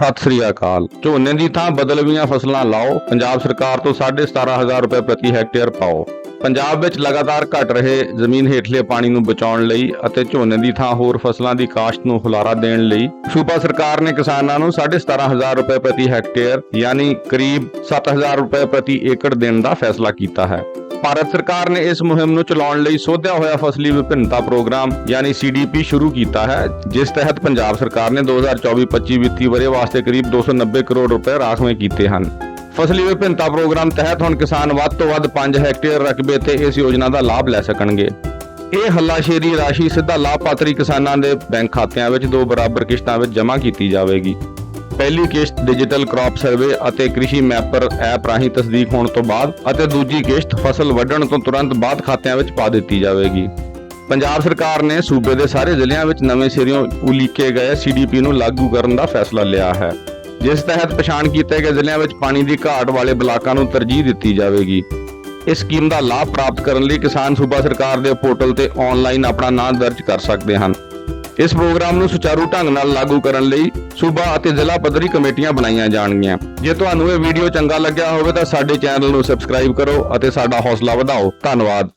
ਸਤਿ ਸ੍ਰੀ ਅਕਾਲ। ਝੋਨੇ ਦੀ ਥਾਂ ਬਦਲਵੀਆਂ ਫਸਲਾਂ ਲਾਓ। ਪੰਜਾਬ ਸਰਕਾਰ ਤੋਂ 17500 ਰੁਪਏ ਪ੍ਰਤੀ ਹੈਕਟੇਅਰ ਪਾਓ। ਪੰਜਾਬ ਵਿੱਚ ਲਗਾਤਾਰ ਘਟ ਰਹੇ ਜ਼ਮੀਨ ਹੇਠਲੇ ਪਾਣੀ ਨੂੰ ਬਚਾਉਣ ਲਈ ਅਤੇ ਝੋਨੇ ਦੀ ਥਾਂ ਹੋਰ ਫਸਲਾਂ ਦੀ ਕਾਸ਼ਤ ਨੂੰ ਹੁਲਾਰਾ ਦੇਣ ਲਈ ਸੂਬਾ ਸਰਕਾਰ ਨੇ ਕਿਸਾਨਾਂ ਨੂੰ 17500 ਰੁਪਏ ਪ੍ਰਤੀ ਹੈਕਟੇਅਰ, ਯਾਨੀ ਕਰੀਬ 7000 ਰੁਪਏ ਪ੍ਰਤੀ ਏਕੜ ਦੇਣ ਦਾ ਫੈਸਲਾ ਕੀਤਾ ਹੈ। ਭਾਰਤ ਸਰਕਾਰ ਨੇ ਇਸ ਮੁਹਿੰਮ ਨੂੰ ਚਲਾਉਣ ਲਈ ਸੋਧਿਆ ਹੋਇਆ ਫਸਲੀ ਵਿਭਿੰਨਤਾ ਪ੍ਰੋਗਰਾਮ, ਯਾਨੀ ਸੀਡੀਪੀ ਸ਼ੁਰੂ ਕੀਤਾ ਹੈ, ਜਿਸ ਤਹਿਤ ਪੰਜਾਬ ਸਰਕਾਰ ਨੇ 2024-25 ਵਿੱਤੀ ਵਰ੍ਹੇ ਵਾਸਤੇ ਕਰੀਬ 290 ਕਰੋੜ ਰੁਪਏ ਰਾਖਵੇਂ ਕੀਤੇ ਹਨ। ਫਸਲੀ ਵਿਭਿੰਨਤਾ ਪ੍ਰੋਗਰਾਮ ਤਹਿਤ ਹੁਣ ਕਿਸਾਨ ਵੱਧ ਤੋਂ ਵੱਧ 5 ਹੈਕਟੇਅਰ ਰਕਬੇ ਤੇ ਇਸ ਯੋਜਨਾ ਦਾ ਲਾਭ ਲੈ ਸਕਣਗੇ। ਇਹ ਹੱਲਾਸ਼ੇਰੀ ਰਾਸ਼ੀ ਸਿੱਧਾ ਲਾਭਪਾਤਰੀ ਕਿਸਾਨਾਂ ਦੇ ਬੈਂਕ ਖਾਤਿਆਂ ਵਿੱਚ ਦੋ ਬਰਾਬਰ ਕਿਸ਼ਤਾਂ ਵਿੱਚ ਜਮ੍ਹਾਂ ਕੀਤੀ ਜਾਵੇਗੀ। ਪਹਿਲੀ ਕਿਸ਼ਤ ਡਿਜੀਟਲ ਕ੍ਰੌਪ ਸਰਵੇ ਅਤੇ ਕ੍ਰਿਸ਼ੀ ਮੈਪਰ ਐਪ ਰਾਹੀਂ ਤਸਦੀਕ ਹੋਣ ਤੋਂ ਬਾਅਦ ਅਤੇ ਦੂਜੀ ਕਿਸ਼ਤ ਫਸਲ ਵੱਢਣ ਤੋਂ ਤੁਰੰਤ ਬਾਅਦ ਖਾਤਿਆਂ ਵਿੱਚ ਪਾ ਦਿੱਤੀ ਜਾਵੇਗੀ। ਪੰਜਾਬ ਸਰਕਾਰ ਨੇ ਸੂਬੇ ਦੇ ਸਾਰੇ ਜ਼ਿਲ੍ਹਿਆਂ ਵਿੱਚ ਨਵੇਂ ਸਿਰਿਓਂ ਉਲੀਕੇ ਗਏ ਸੀਡੀਪੀ ਨੂੰ ਲਾਗੂ ਕਰਨ ਦਾ ਫੈਸਲਾ ਲਿਆ ਹੈ। ਜਿਸ ਤਹਿਤ ਪਛਾਣ ਕੀਤੇ ਗਏ ਜ਼ਿਲ੍ਹਿਆਂ ਵਿੱਚ ਪਾਣੀ ਦੀ ਘਾਟ ਵਾਲੇ ਬਲਾਕਾਂ ਨੂੰ ਤਰਜੀਹ ਦਿੱਤੀ ਜਾਵੇਗੀ। ਇਸ ਸਕੀਮ ਦਾ ਲਾਭ ਪ੍ਰਾਪਤ ਕਰਨ ਲਈ ਕਿਸਾਨ ਸੂਬਾ ਸਰਕਾਰ ਦੇ ਪੋਰਟਲ ਤੇ ਆਨਲਾਈਨ ਆਪਣਾ ਨਾਂ ਦਰਜ ਕਰ ਸਕਦੇ ਹਨ। ਇਸ ਪ੍ਰੋਗਰਾਮ ਨੂੰ ਸੁਚਾਰੂ ਢੰਗ ਨਾਲ ਲਾਗੂ ਕਰਨ ਲਈ ਸੂਬਾ ਅਤੇ ਜ਼ਿਲ੍ਹਾ ਪੱਧਰੀ ਕਮੇਟੀਆਂ ਬਣਾਈਆਂ ਜਾਣਗੀਆਂ। ਜੇ ਤੁਹਾਨੂੰ ਇਹ ਵੀਡੀਓ ਚੰਗਾ ਲੱਗਿਆ ਹੋਵੇ ਤਾਂ ਸਾਡੇ ਚੈਨਲ ਨੂੰ ਸਬਸਕ੍ਰਾਈਬ ਕਰੋ ਅਤੇ ਸਾਡਾ ਹੌਸਲਾ ਵਧਾਓ। ਧੰਨਵਾਦ।